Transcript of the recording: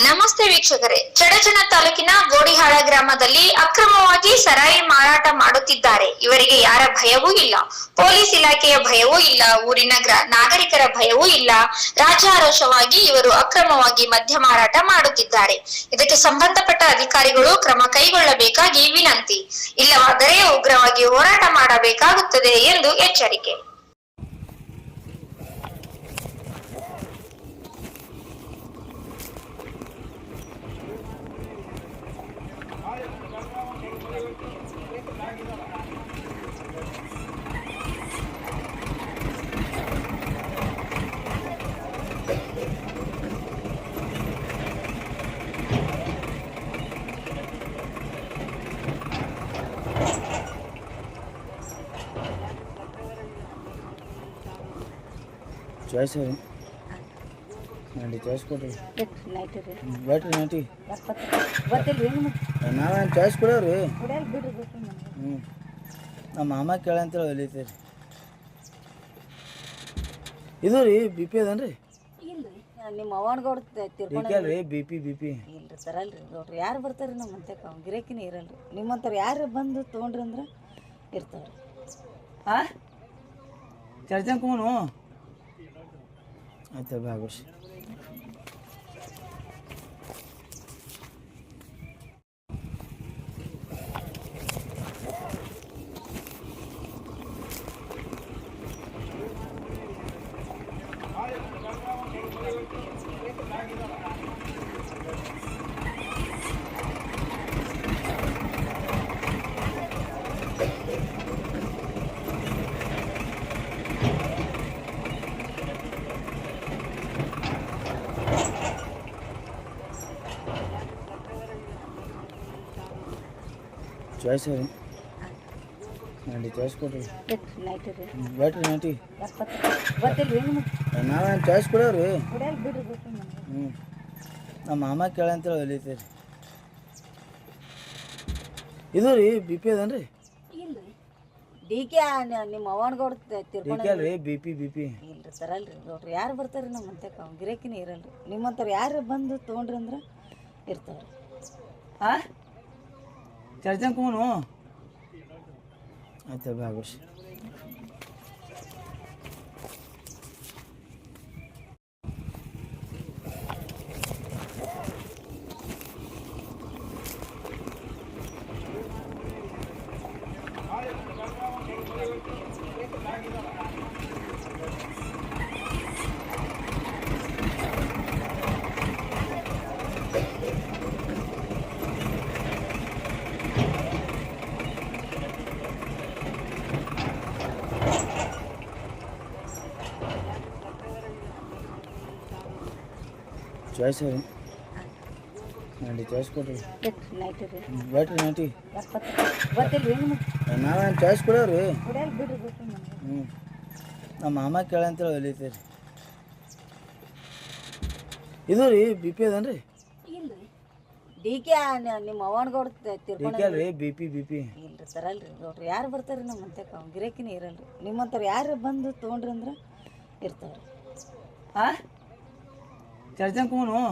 ನಮಸ್ತೆ ವೀಕ್ಷಕರೇ. ಚಡಚನ ತಾಲೂಕಿನ ಗೋಡಿಹಾಳ ಗ್ರಾಮದಲ್ಲಿ ಅಕ್ರಮವಾಗಿ ಸರಾಯಿ ಮಾರಾಟ ಮಾಡುತ್ತಿದ್ದಾರೆ. ಇವರಿಗೆ ಯಾರ ಭಯವೂ ಇಲ್ಲ. ಪೊಲೀಸ್ ಇಲಾಖೆಯ ಭಯವೂ ಇಲ್ಲ. ಊರಿನ ಗ್ರ- ನಾಗರಿಕರ ಭಯವೂ ಇಲ್ಲ. ರಾಜಾರೋಷವಾಗಿ ಇವರು ಅಕ್ರಮವಾಗಿ ಮದ್ಯ ಮಾರಾಟ ಮಾಡುತ್ತಿದ್ದಾರೆ. ಇದಕ್ಕೆ ಸಂಬಂಧಪಟ್ಟ ಅಧಿಕಾರಿಗಳು ಕ್ರಮ ಕೈಗೊಳ್ಳಬೇಕಾಗಿ ವಿನಂತಿ. ಇಲ್ಲವಾದರೆ ಉಗ್ರವಾಗಿ ಹೋರಾಟ ಮಾಡಬೇಕಾಗುತ್ತದೆ ಎಂದು ಎಚ್ಚರಿಕೆ. ಚಾಯ್ಸ್ ರೀ ಮಾಡಿ ಚಾಯ್ಸ್ ಕೊಡ್ರಿ ನೈಟ್. ರೀ ಬ್ಯಾಟ್ರಿ ನೈಟಿ ನಾವೇನು ಚಾಯ್ಸ್ ಕೊಡೋರಿ ಹ್ಞೂ ನಮ್ಮ ಮಾಮ ಕೇಳಂತೇಳಿ ಹೊಲಿತೀರಿ ಇದು ರೀ ಬಿ ಪಿ ಅದೇನ್ರಿ? ರೀ ನಿಮ್ಮ ಅವನಗೌಡ ತಿರ್ಕೊಂಡ್ರಿ ಬಿ ಪಿ ಬಿ ಪಿ. ಇಲ್ರಿ ತರಲ್ರಿ ನೋಡ್ರಿ ಯಾರು ಬರ್ತಾರೆ ನಮ್ಮ ಮಂತ್ಯಕ್ಕೆ ಗಿರಾಕಿನೇ ಇರಲ್ರಿ. ನಿಮ್ಮಂಥವ್ರು ಯಾರು ಬಂದು ತೊಗೊಂಡ್ರಿ ಅಂದ್ರೆ ಇರ್ತಾವ್ರಿ. ಹಾಂ? ಚರ್ಚನ್ ಕೂನು ಆಯ್ತು ಭಾಗವಶ್. ಚಾಯ್ಸ್ ರೀ ಮಾಡಿ ಚಾಯ್ಸ್ ಕೊಡ್ರಿ ಬ್ಯಾಟ್ರಿ ನೈಟಿ ಏನು ನಾವೇನು ಚಾಯ್ಸ್ ಕೊಡೋರು ಹ್ಞೂ ನಮ್ಮ ಮಾಮ ಕೇಳಂತೇಳಿ ಹೊಲಿತೀರಿ ಇದು ರೀ ಬಿ ಪಿ ಇಲ್ಲ ರೀ. ಡಿ ಕೆ ನಿಮ್ಮ ಅವನಗೌಡ ತಿರ್ಕೊಂಡು ಬೇಕಲ್ ರೀ ಬಿ ಪಿ ಬಿ ಪಿ ಇಲ್ರಿ ತರಲ್ರಿ ನೋಡ್ರಿ ಯಾರು ಬರ್ತಾರೆ ನಮ್ಮ ಮಂತ್ಯಕ್ಕೆ ಗಿರಾಕಿನೇ ಇರಲ್ರಿ. ನಿಮ್ಮಂಥವ್ರು ಯಾರು ಬಂದು ತೊಗೊಂಡ್ರಿ ಅಂದ್ರೆ ಇರ್ತಾವ್ರಿ ಹಾಂ? ಚರ್ಚನ್ ಕೂನು ಆಯ್ತು ಭಾಗವಶ್ ಚಾಯ್ಸ್ ಮಾಡಿ ಚಾಯ್ಸ್ ಕೊಡ್ರಿ. Battery nighty. ನಾವೇನು ಚಾಯ್ಸ್ ಕೊಡೋರಿ. ಹ್ಞೂ ನಮ್ಮ ಮಾಮ ಕೇಳಂತೇಳಿ ಹೊಲಿತೀರಿ ಇದು ರೀ ಬಿ ಪಿ ಅದೇನ್ರಿ? ರೀ ಡಿ ಕೆ ನಿಮ್ಮ ಅವನಗೌಡ ತಿರ್ಕೊಂಡ್ರಿ ಬಿ ಪಿ ಬಿ ಪಿ. ಇಲ್ರಿ ತರಲ್ರಿ. ನೋಡ್ರಿ ಯಾರು ಬರ್ತಾರೆ ನಮ್ಮ ಮಂತ್ಯಕ್ಕೆ ಗಿರಾಕಿನೇ ಇರಲ್ರಿ. ನಿಮ್ಮಂಥವ್ರು ಯಾರು ಬಂದು ತೊಗೊಂಡ್ರಿ ಅಂದ್ರೆ ಇರ್ತಾವ್ರಿ. ಹಾಂ चार जन कौन हो